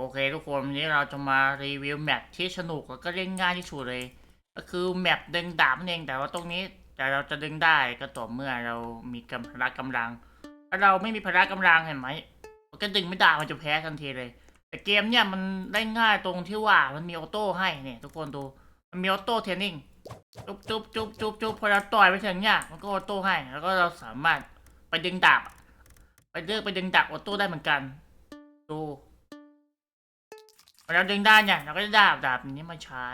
โอเคทุกคนวันนี้เราจะมารีวิวแมปที่สนุกแล้วก็เล่นง่ายที่สุดเลย ก็คือแมปดึงดาบนั่นเองแต่ว่าตรงนี้แต่เราจะดึงได้ก็ต่อเมื่อเรามีกำพละกำลังถ้าเราไม่มีพละกำลังเห็นไหมมันก็ดึงไม่ได้มันจะแพ้ทันทีเลย แต่เกมเนี่ยมันได้ง่ายตรงที่ว่ามันมีออโต้ให้เนี่ยทุกคนดูมันมีออโต้เทรนนิ่งจุ๊บจุ๊บจุ๊บจุ๊บจุ๊บพอเราต่อยไปถึงเนี่ยมันก็ออโต้ให้ แล้วก็เราสามารถไปดึงดาบไปเลือกไปดึงดาบออโต้ได้เหมือนกัน ดู เราดึงได้เนี่ยเราก็จะดาบดาบนี้มาใช้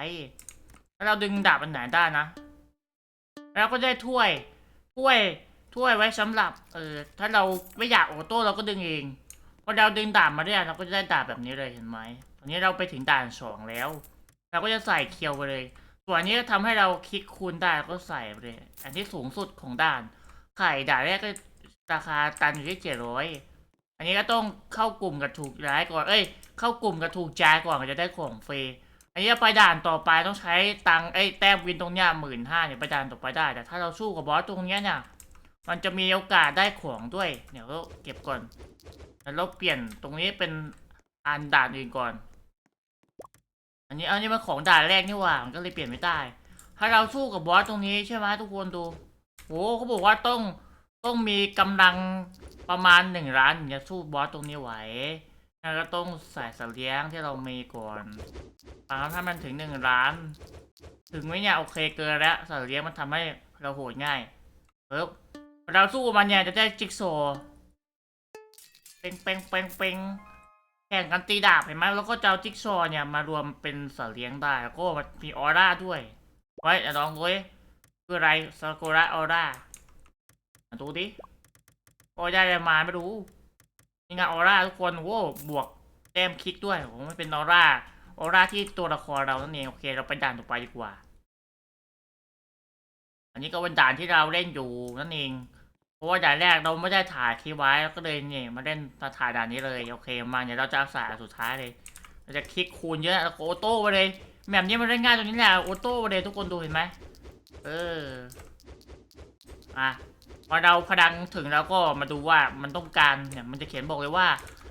ถ้าเราดึงดาบอันไหนได้นะ แล้วก็ได้ถ้วย ถ้วย ถ้วยไว้สำหรับ เออถ้าเราไม่อยากออโต้เราก็ดึงเอง พอเราดึงดาบมาได้เราก็จะได้ดาบแบบนี้เลยเห็นไหมตอนนี้เราไปถึงด่านสองแล้ว เราก็จะใส่เคียวไปเลย ส่วนนี้ก็ทำให้เราคลิกคูณได้ก็ใส่ไปเลย อันที่สูงสุดของด่าน ไข่ด่านแรกก็ราคาตันอยู่ที่เจ็ดร้อย นนี้ก็ต้องเข้ากลุ่มกับถูกร้ายก่อน เอ้ย เข้ากลุ่มกับถูกใจายก่อนก็จะได้ของฟรี อันนี้ไปด่านต่อไปต้องใช้ตังไอ้แต้มวินตรงเนี้ยหมื่นห้าเนี่ยไปด่านต่อไปได้ แต่ถ้าเราสู้กับบอสตรงเนี้ยเนี่ย มันจะมีโอกาสได้ของด้วย เดี๋ยวเราเก็บก่อน แล้วเราเปลี่ยนตรงนี้เป็นอันด่านอื่นก่อน อันนี้อันนี้มันของด่านแรกนี่หว่า มันก็เลยเปลี่ยนไม่ได้ ถ้าเราสู้กับบอสตรงนี้ใช่ไหมทุกคนดูโอ้เขาบอกว่าต้องต้องมีกำลัง ประมาณหนึ่งล้านถึงจะสู้บอสตรงนี้ไหวแล้วก็ต้องใส่สเลี้ยงที่เรามีก่อนอาถ้ามันถึงหนึ่งล้าน ถึงไหมเนี่ยโอเคเกินแล้วสเลี้ยงมันทำให้เราโหดง่ายปึ๊บเราสู้มันเนี่ยจะได้จิ๊กโซเป่งเป่งเป่งเป่งแข่งกันตีดาบเห็นไหมแล้วก็จะเอาจิ๊กโซเนี่ยมารวมเป็นสเลี้ยงได้แล้วก็มันมีออร่าด้วยไว้ลองดูดิคืออะไรซากุระออร่ามาดูดิ โอ้ได้อะไรมาไม่รู้นี่ไงออร่าทุกคนโว้บวกแต้มคลิกด้วยโอ้ไม่เป็นออร่าออร่าที่ตัวละครเรานั่นเองโอเค เราไปด่านต่อไปดีกว่า อันนี้ก็เป็นด่านที่เราเล่นอยู่นั่นเอง เพราะว่าด่านแรกเราไม่ได้ถ่ายคลิปไว้ก็เลยเนี่ยมาเล่นมาถ่ายด่านนี้เลยโอเค มาเดี๋ยวเราจะอาสายสุดท้ายเลย เราจะคลิกคูณเยอะแล้วก็อโต้ไปเลยแบบนี้มันเล่นง่ายตรงนี้แหละออโต้ไปเลยทุกคนดูเห็นไหมเอออะ พอเราพดังถึงเราก็มาดูว่ามันต้องการเนี่ยมันจะเขียนบอกเลยว่า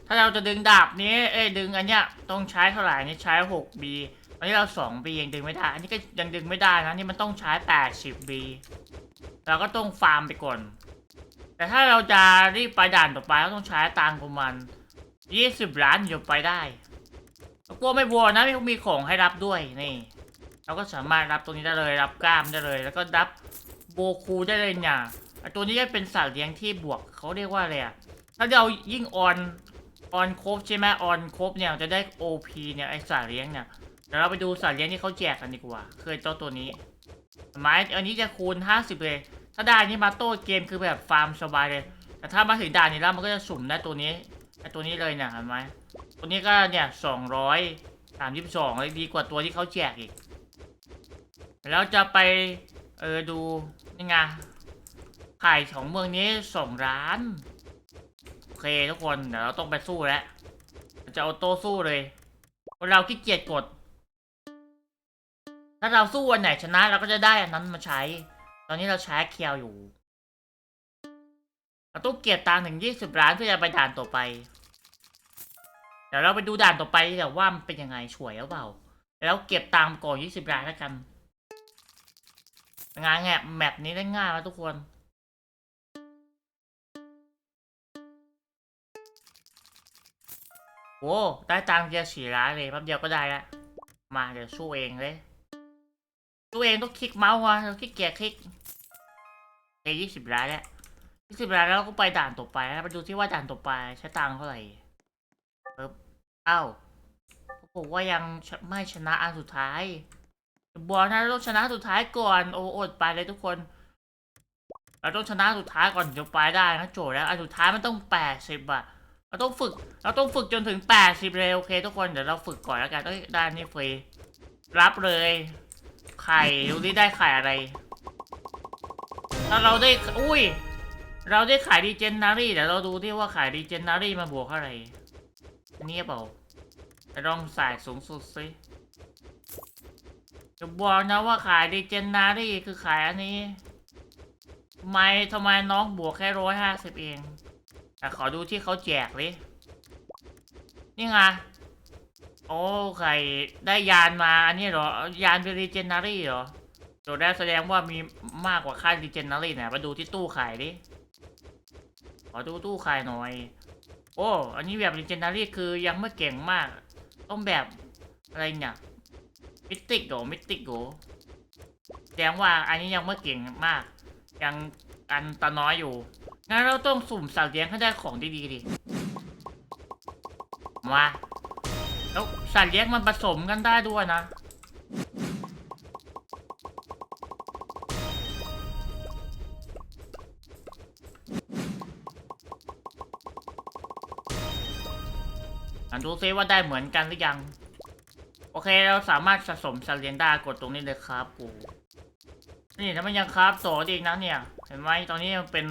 ถ้าเราจะดึงดาบนี้เอ้ยดึงอันเนี้ยต้องใช้เท่าไหร่นี่ใช้ 6B อันนี้เรา 2B ยังดึงไม่ได้ อันนี้ก็ยังดึงไม่ได้นะนี่มันต้องใช้ 80B เราก็ต้องฟาร์มไปก่อน แต่ถ้าเราจะรีบไปด่านต่อไปก็ต้องใช้ตังประมาณ20ล้านอยู่ไปได้แล้วกลัวไม่บัวนะมีของให้รับด้วยนี่เราก็สามารถรับตรงนี้ได้เลยรับกล้ามได้เลย แล้วก็รับโบคูได้เลยเนี่ย ตัวนี้จะเป็นสัตว์เลี้ยงที่บวกเขาเรียกว่าอะไรอะถ้าเรายิ่งออนออนครบใช่ไหมออนครบเนี่ยจะได้ OP เนี่ยไอสัตว์เลี้ยงเนี่ยเดี๋ยวเราไปดูสัตว์เลี้ยงที่เขาแจกกันดีกว่า เคยเจ้าตัวนี้ไม้อันนี้จะคูณ 50 เลย ถ้าได้นี่มาโต้เกมคือแบบฟาร์มสบายเลย แต่ถ้ามาถึงด่านนี้แล้วมันก็จะสุ่มได้ตัวนี้ไอตัวนี้เลยเนี่ยเห็นไหมตัวนี้ก็เนี่ยสองร้อยสามสิบสองเลยดีกว่าตัวที่เขาแจกอีก แล้วจะไปเออดูนี่ไง ไข่ของเมืองนี้สองร้านโอเคทุกคนเดี๋ยวเราต้องไปสู้แล้วจะเอาโต้สู้เลยเราะเราขี้เกียจกด ถ้าเราสู้วันไหนชนะเราก็จะได้อันนั้นมาใช้ ตอนนี้เราใช้เคียวอยู่เราต้องเก็บตังถึงยี่สิบล้านเพื่อจะไปด่านต่อไป เดี๋ยวเราไปดูด่านต่อไปเดี๋ยวว่ามันเป็นยังไงช่วยหรือเปล่า แล้วเก็บตังค์ก่อนยี่สิบล้านแล้วกัน งานแงบแมปนี้ได้ง่ายไหมทุกคน โอ้ได้ตังค์เดียสี่ล้านเลยแป๊บเดียวก็ได้ละ มาเดี๋ยวสู้เองเลยสู้เองต้องคลิกเมาส์วะเราคลิกเกียร์คลิกเอยี่สิบล้านแล้วยี่สิบล้านแล้วก็ไปด่านต่อไปนะไปดูที่ว่าด่านต่อไปใช้ตังค์เท่าไหร่ปึ๊บเอ้าเขาบอกว่ายังไม่ชนะอันสุดท้ายบอกนะต้องชนะสุดท้ายก่อนโอ้อดไปเลยทุกคน เราต้องชนะสุดท้ายก่อนจะไปได้นะโจทย์แล้วอันสุดท้ายมันต้องแปดสิบอะ เราต้องฝึก เราต้องฝึกจนถึงแปดสิบเลยโอเค ทุกคนเดี๋ยวเราฝึกก่อนแล้วกันเอ้ยได้นี่ฟรีรับเลย ไข่ดูดิได้ไข่อะไร ถ้าเราได้อุ้ย เราได้ขายดีเจนนารีเดี๋ยวเราดูที่ว่าขายดีเจนนารีมาบวกเท่าไหร่อันนี้เปล่าลองใส่สูงสุดสิจะบอกนะว่าขายดีเจนนารีคือขายอันนี้ทำไมทำไมน้องบวกแค่ร้อยห้าสิบเอง แต่ขอดูที่เขาแจกเลยนี่ไงโอ้ไข่ได้ยานมาอันนี้เหรอยานเป็นรีเจนนารีเหรอโดได้แสดงว่ามีมากกว่าค่ารีเจนนารีเนี่ยมาดูที่ตู้ขายดิขอดูตู้ขายหน่อย โอ้ อันนี้แบบรีเจนนารีคือยังไม่เก่งมาก ต้องแบบอะไรเนี่ยมิติกโกมิติกโกแสดงว่าอันนี้ยังไม่เก่งมาก ยังอันตาน้อยอยู่ งั้นเราต้องสุ่มสัตว์เลี้ยงให้ได้ของดีๆดิมาแล้วสัตว์เลี้ยงมันผสมกันได้ด้วยนะอะดูซิว่าได้เหมือนกันหรือยัง โอเคเราสามารถสะสมสัตว์เลี้ยงได้กดตรงนี้เลยครับกูนี่แล้วมันยังคราฟโสดอีกนะเนี่ย เห็นไหมตอนนี้มันเป็น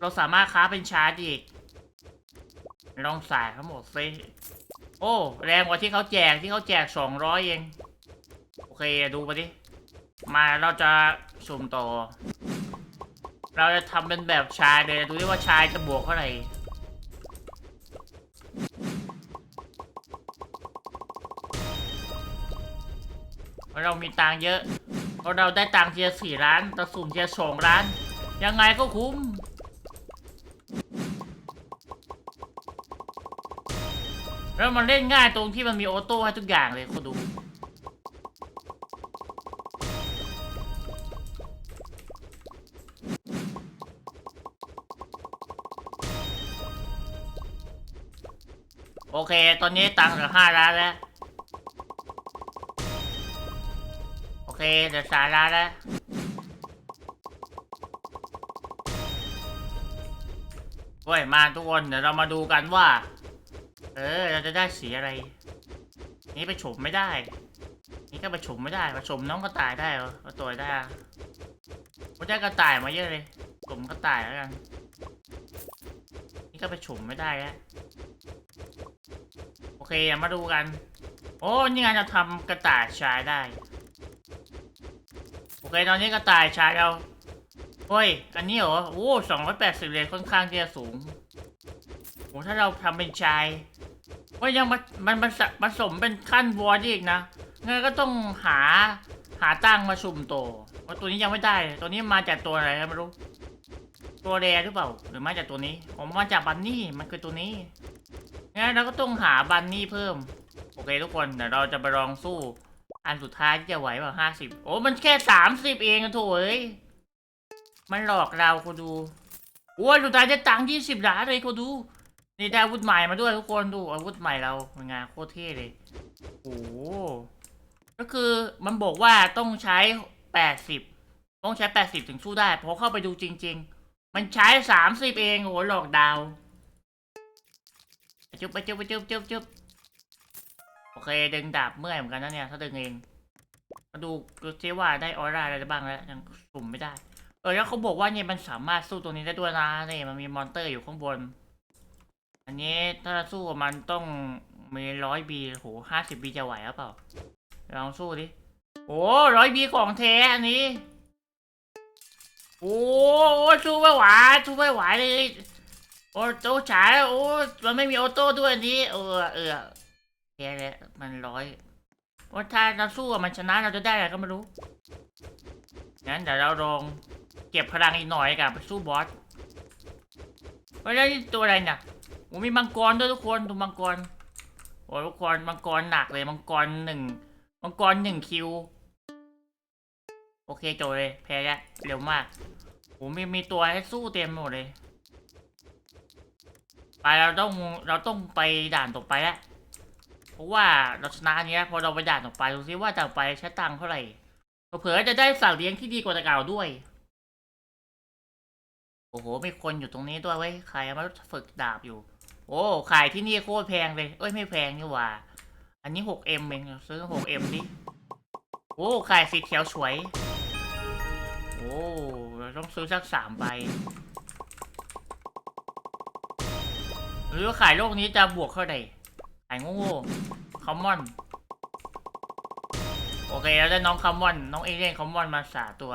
เราสามารถคราเป็นชาร์จอีก ลองใส่ทั้งหมดซิโอ้ แรงกว่าที่เขาแจกที่เขาแจกสองร้อยเอง โอเคดูไปดิ มาเราจะสุ่มต่อ เราจะทำเป็นแบบชายเลยดูดิว่าชายจะบวกเท่าไหร่เพราะเรามีตังเยอะ เพราะเราได้ตังเทียสี่ล้านเราสุ่มเทียสองล้าน ยังไงก็คุ้ม แล้วมันเล่นง่ายตรงที่มันมีออโต้ให้ทุกอย่างเลยคุณดู โอเค ตอนนี้ตังค์เหลือห้าล้านแล้ว โอเคเหลือสามล้านแล้วเว้ยมาทุกคน เดี๋ยวเรามาดูกันว่า เออ เราจะได้สีอะไร นี่ไปฉมไม่ได้ นี่ก็ไปฉมไม่ได้ไปฉมน้องกระต่ายได้เหรอตัวได้อะผมได้กระต่ายมาเยอะเลยฉมกระต่ายแล้วกัน นี่ก็ไปฉมไม่ได้แล้วโอเคมาดูกัน โอ้นี่ไงเราทำกระต่ายชายได้ โอเค ตอนนี้กระต่ายชายเรา เฮ้ย อันนี้เหรอ โอ้สองร้อยแปดสิบเลยค่อนข้างที่จะสูงโอ้ถ้าเราทำเป็นชายว่ายังมันมันผสมเป็นขั้นวอร์ดอีกนะงั้นก็ต้องหาหาตั้งมาสุ่มโตว่าตัวนี้ยังไม่ได้ ตัวนี้มาจากตัวอะไรไม่รู้ ตัวแรหรือเปล่า หรือมาจากตัวนี้ ผมมาจากบันนี่ มันคือตัวนี้ งั้นเราก็ต้องหาบันนี่เพิ่ม โอเคทุกคน เดี๋ยวเราจะไปลองสู้ อันสุดท้ายที่จะไหวเปล่าห้าสิบโอ้ มันแค่สามสิบเองอะโถเอ้ย มันหลอกเราคุดูโอ้ยสุดท้ายได้ตังค์ยี่สิบล้านเลยคุดู นี่ได้อาวุธใหม่มาด้วยทุกคนดูอาวุธใหม่เราเป็นไงโคตรเท่เลยโอ้ก็คือมันบอกว่าต้องใช้แปดสิบต้องใช้แปดสิบถึงสู้ได้พอเข้าไปดูจริง ๆ มันใช้สามสิบเองโอ้หลอกดาวจุ๊บไปจุ๊บไปจุ๊บจุ๊บจุ๊บโอเคดึงดาบเมื่อยเหมือนกันนะเนี่ยถ้าดึงเองมาดูดูซิว่าได้ออร่าอะไรบ้างแล้วยังสุ่มไม่ได้ เออแล้วเขาบอกว่าเนี่ยมันสามารถสู้ตัวนี้ได้ด้วยนะเนี่ยมันมีมอนเตอร์อยู่ข้างบน อันนี้ถ้าสู้กับมันต้องมีร้อยบีโหห้าสิบบีจะไหวหรือเปล่าลองสู้ดิโอ้ร้อยบีของแท้อันนี้โอ้สู้ไม่ไหวสู้ไม่ไหวเลยโอ้โตฉายโอ้มันไม่มีออโต้ด้วยอันนี้เออเออแพ้แล้วมันร้อยโอ้ถ้าเราสู้กับมันชนะเราจะได้อะไรก็ไม่รู้ งั้นเดี๋ยวเราลองเก็บพลังอีกหน่อยกับไปสู้บอสเฮ้ยนี่ตัวอะไรเนี่ยโอ้มีมังกรด้วยทุกคนดูมังกรโอ้ทุกคนมังกรหนักเลยมังกรหนึ่งมังกรหนึ่งคิว โอเคโจบเลยแพ้แล้วเร็วมากโอ้มีมีตัวให้สู้เต็มหมดเลยไปเราต้องเราต้องไปด่านต่อไปแล้วเพราะว่าเราชนะอันเนี้ยพอเราไปด่านต่อไปดูซิว่าต่อไปใช้ตังค์เท่าไหร่ เผื่อจะได้สัตว์เลี้ยงที่ดีกว่าแต่เก่าด้วย โอ้โห มีคนอยู่ตรงนี้ด้วยเว้ยใครมาฝึกดาบอยู่ โอ้ขายที่นี่โคตรแพงเลย เอ้ยไม่แพงนี่หว่า อันนี้ 6M เอ็มเองซื้อ 6M ดิ โอ้ขายสีเขียวสวย โอ้เราต้องซื้อสักสามใบ หรือว่าขายโลกนี้จะบวกเท่าไหร่ขายโง่คอมมอน โอเคแล้วได้น้องคอมอน น้องเอเลี่ยนคอมอนมาสาตัว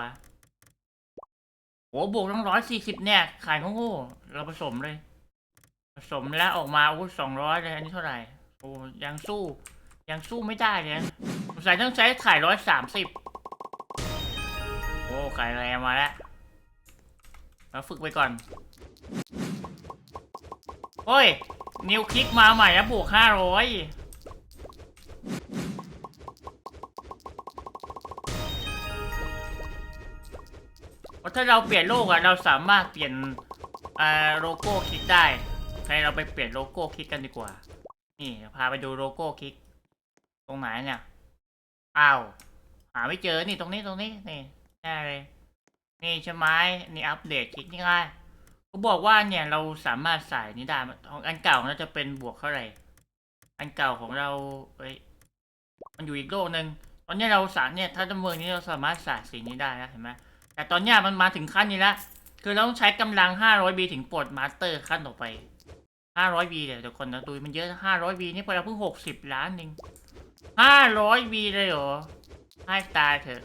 โอ้บวกตั้งร้อยสี่สิบเนี่ย ขายโง่ๆเราผสมเลย ผสมแล้วออกมาโอ้สองร้อยเลยอันนี้เท่าไหร่ โอ้ยังสู้ ยังสู้ไม่ได้เลยนะสงสัยต้องใช้ไข่ร้อยสามสิบโอ้ไข่แรงมาแล้วเราฝึกไปก่อนโอ้ย นิวคลิกมาใหม่แล้วบวกห้าร้อย ถ้าเราเปลี่ยนโลกอะเราสามารถเปลี่ยนอ่าโลโก้คลิกได้ใครเราไปเปลี่ยนโลโก้คลิกกันดีกว่า นี่พาไปดูโลโก้คลิก ตรงไหนเนี่ยอ้าวหาไม่เจอนี่ตรงนี้ตรงนี้นี่แน่เลยนี่ใช่ไหมนี่อัปเดตคลิกนี่ไงเขาบอกว่าเนี่ยเราสามารถใส่นี้ได้ของอันเก่าน่าจะเป็นบวกเท่าไหร่อันเก่าของเราเอ้ยมันอยู่อีกโลกหนึ่งตอนนี้เราสามเนี่ยถ้าจำเมืองนี้เราสามารถใส่สีนี้ได้นะเห็นไหม แต่ตอนเนี้ยมันมาถึงขั้นนี้และคือเราต้องใช้กำลัง 500บีถึงปลดมาสเตอร์ขั้นต่อไป 500บีเดี๋ยวเดี๋ยวคนนะดูมันเยอะ 500บีนี่พอเราเพิ่ง 60 ล้านเอง500บีเลยเหรอ ให้ตายเถอะ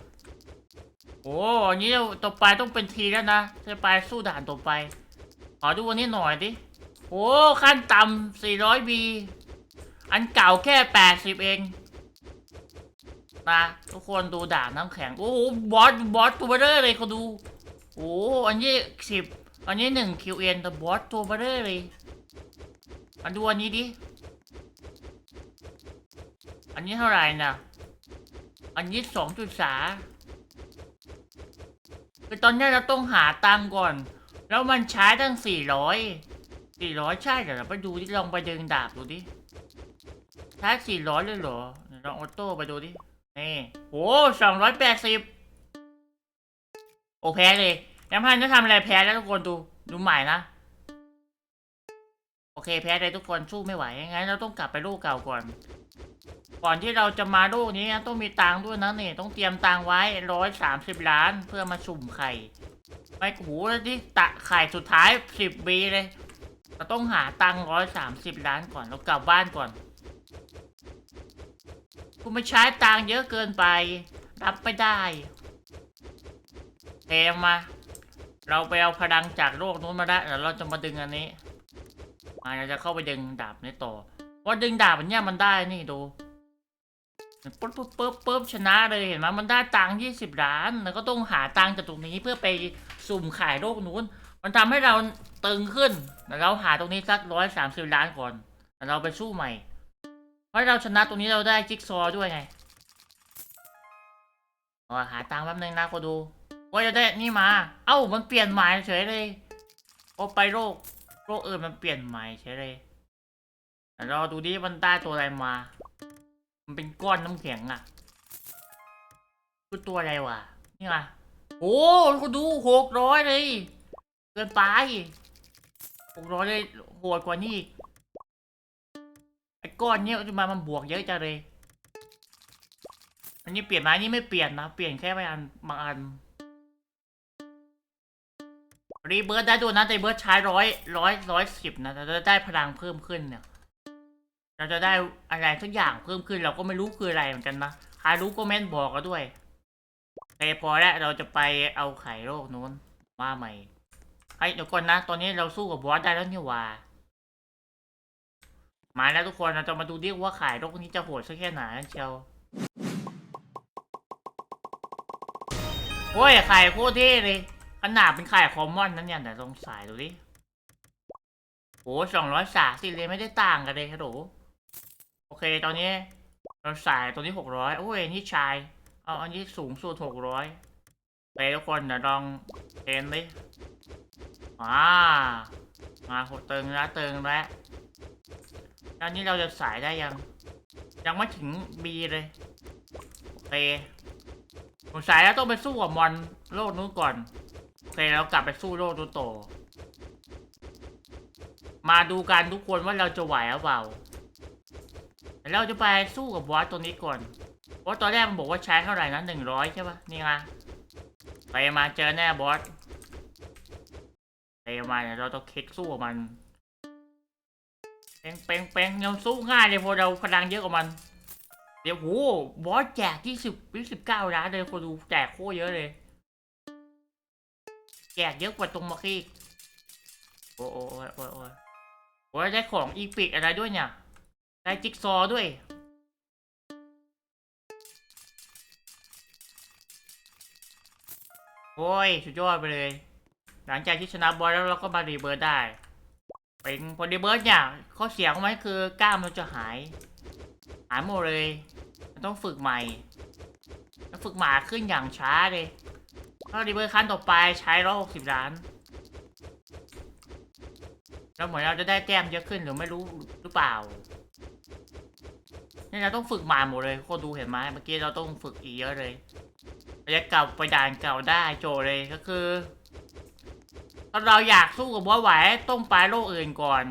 โอ้อันนี้ต่อไปต้องเป็นทีแล้วนะจะไปสู้ด่านต่อไป ขอดูวันนี้หน่อยดิ โอ้ ขั้นต่ำ 400บีอันเก่าแค่ 80 เอง นะทุกคนดูด่านน้ำแข็ง โอ้โหบอสบอสตัวเบลอเลยเขาดู โอ้อันนี้สิบอันนี้หนึ่งคิวเอ็นแต่บอสตัวเบลอเลยมาดูอันนี้ดิ อันนี้เท่าไหร่นะอันนี้สองจุดสาคือตอนนี้เราต้องหาตังก่อน แล้วมันใช้ตั้งสี่ร้อยสี่ร้อยใช่เดี๋ยวเราไปดูที่ลองไปดึงดาบดูดิใช้สี่ร้อยเลยเหรอลองออโต้ไปดูดิ นี่โหสองร้อยแปดสิบโอ้แพ้เลยยังพันจะทำอะไรแพ้แล้วทุกคนดู ดูใหม่นะ โอเคแพ้เลยทุกคนสู้ไม่ไหว งั้นเราต้องกลับไปลูกเก่าก่อน ก่อนที่เราจะมาลูกนี้ต้องมีตังด้วยนะนี่ต้องเตรียมตังไว้ร้อยสามสิบล้านเพื่อมาสุ่มไข่ไม่โหแล้วที่ตะไข่สุดท้ายสิบบีเลย เราต้องหาตังร้อยสามสิบล้านก่อน เรากลับบ้านก่อน กูไม่ใช้ตังเยอะเกินไป รับไม่ได้เทมา เราไปเอาพลังจากโลกนู้นมาได้แล้วเราจะมาดึงอันนี้มาเราจะเข้าไปดึงดาบนี้ต่อเพราดึงดาบอันเนี้ยมันได้นี่ดูปุ๊บปุ๊บปุ๊บปุ๊บชนะเลยเห็นไหมมันได้ตังค์ยี่สิบล้าน แล้วก็ต้องหาตังค์จากตรงนี้เพื่อไปสุ่มขายโลกนู้น มันทำให้เราตึงขึ้นแล้วเราหาตรงนี้สักร้อยสามสิบล้านก่อนแล้วเราไปสู้ใหม่ ราะเราชนะตรงนี้เราได้จิ๊กซอด้วยไงอ๋อหาตังค์แป๊บนึงนะก็ดูว่าจะได้นี่มา เอ้ามันเปลี่ยนหมายเฉยเลยโอไปโลกโลกอื่นมันเปลี่ยนหมายเฉยเลยแต่รอดูดิมันได้ตัวอะไรมา มันเป็นก้อนน้ำแข็งอะคือตัวอะไรวะนี่ไงโอ้คุณดูหกร้อยเลย เกินไปหกร้อยเลยโหดกว่านี้อีก ก้อนเนี้ยมามันบวกเยอะจังเลย อันนี้เปลี่ยนไหมอันนี้ไม่เปลี่ยนนะ เปลี่ยนแค่บางอันบางอัน รีเบิร์ดได้ด้วยนะแต่เบิร์ดใช้ร้อยร้อยร้อยสิบนะเราจะได้พลังเพิ่มขึ้นเนี่ย เราจะได้อะไรทุกอย่างเพิ่มขึ้น เราก็ไม่รู้คืออะไรเหมือนกันนะใครรู้ก็เม้นบอกกันด้วยโอเคพอแล้วเราจะไปเอาไข่โลกนู้นมาใหม่ไอ้ยเดี๋ยวก่อนนะ ตอนนี้เราสู้กับบอสได้แล้วนี่หว่า มาแล้วทุกคนเราจะมาดูดิว่าขายโรคนี้จะโหดสักแค่ไหนเชียวโอ้ยไข่โคตรเท่เลยขนาดเป็นไข่คอมมอนนั้นเนี่ยแต่ลองสายดูดิโอ้สองร้อยสามสิเลยไม่ได้ต่างกันเลยฮัลโโอเค ตอนนี้เราสายตัวนี้หกร้อยโอ้ยนี่ชาย เอาอันนี้สูงสุดหกร้อยไปทุกคนเดี๋ยวลองเทรนดิมา มาหดเติงแล้วเติงแล้วตอนนี้เราจะสายได้ยัง ยังไม่ถึงบีเลยโอเคผมสายแล้วต้องไปสู้กับมอนโลกนู้นก่อนโอเคเรากลับไปสู้โลกนู้นต่อมาดูกันทุกคนว่าเราจะไหวหรือเปล่าแต่เราจะไปสู้กับบอสตัวนี้ก่อนเพราะตอนแรกมันบอกว่าใช้เท่าไหร่นะหนึ่งร้อยใช่ปะนี่ไงไปมาเจอแน่บอส ประมาณเราต้องเค้กสู้กับมันเป่งเป่งเป่งยังสู้ง่ายเลยพอเราพลังเยอะกว่ามัน เดี๋ยวโหบอสแจกที่สิบที่สิบเก้าล้านเลยคนดูแจกโคตรเยอะเลย แจกเยอะกว่าตรงมาคีโอ้โอ้โอ้โอ้โอ้โอ้ได้ของอีพิกอะไรด้วยเนี่ย ได้จิ๊กซอด้วยโอ้ย สุดยอดไปเลย หลังจากที่ชนะบอลแล้วเราก็มารีเบิร์ดได้ เป็นพอรีเบิร์ดเนี่ยข้อเสียของมันคือกล้ามมันจะหาย หายหมดเลยมันต้องฝึกใหม่แล้วฝึกหมาขึ้นอย่างช้าเลยถ้ารีเบิร์ดขั้นต่อไปใช้ร้อยหกสิบล้านแล้วเหมือนเราจะได้แต้มเยอะขึ้นหรือไม่รู้หรือเปล่านี่เราต้องฝึกมาหมดเลยโคตรดูเห็นไหมเมื่อกี้เราต้องฝึกอีกเยอะเลยจะกลับไปด่านเก่าได้โจเลยก็คือ เราอยากสู้กับบอสไหวต้องไปโลกอื่นก่อน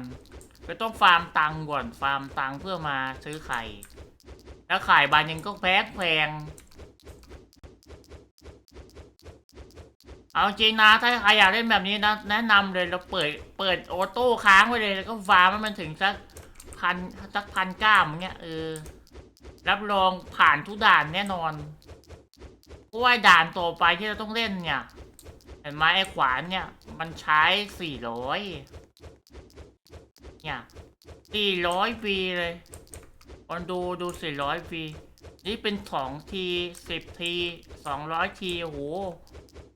ก็ต้องฟาร์มตังก่อนฟาร์มตังเพื่อมาซื้อไข่ แล้วไข่บานหนึงก็แพงแพงเอาจริงนะถ้าใครอยากเล่นแบบนี้นะแนะนำเลยเราเปิดเปิดออโต้ค้างไว้เลยแล้วก็ฟาร์มให้มันถึงสักพันสักพันก้ามเงี้ยเออรับรองผ่านทุกด่านแน่นอนเพราะว่าด่านต่อไปที่เราต้องเล่นเนี่ย เห็นไหมไอ้ขวานเนี่ย มันใช้สี่ร้อยเนี่ยสี่ร้อยปีเลยคนดูดูสี่ร้อยปีนี่เป็นสองทีสิบทีสองร้อยทีโอ้โห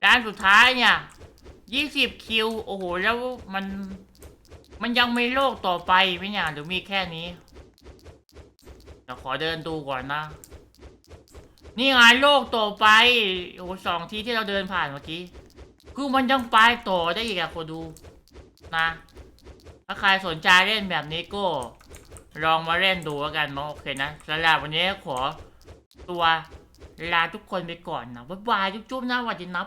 ด้านสุดท้ายเนี่ยยี่สิบคิว โอ้โห แล้วมัน มันยังมีโลกต่อไปไหมเนี่ยหรือมีแค่นี้เดี๋ยวขอเดินดูก่อนนะ นี่ไงโลกต่อไป โอ้โหสองทีที่เราเดินผ่านเมื่อกี้ คือมันยังไปต่อได้อีกอะคนดูนะ ถ้าใครสนใจเล่นแบบนี้ก็ ลองมาเล่นดูแล้วกันมั่งโอเคนะสำหรับวันนี้ขอตัวลาทุกคนไปก่อนนะบ๊ายบายจุ๊บๆนะสวัสดีนับ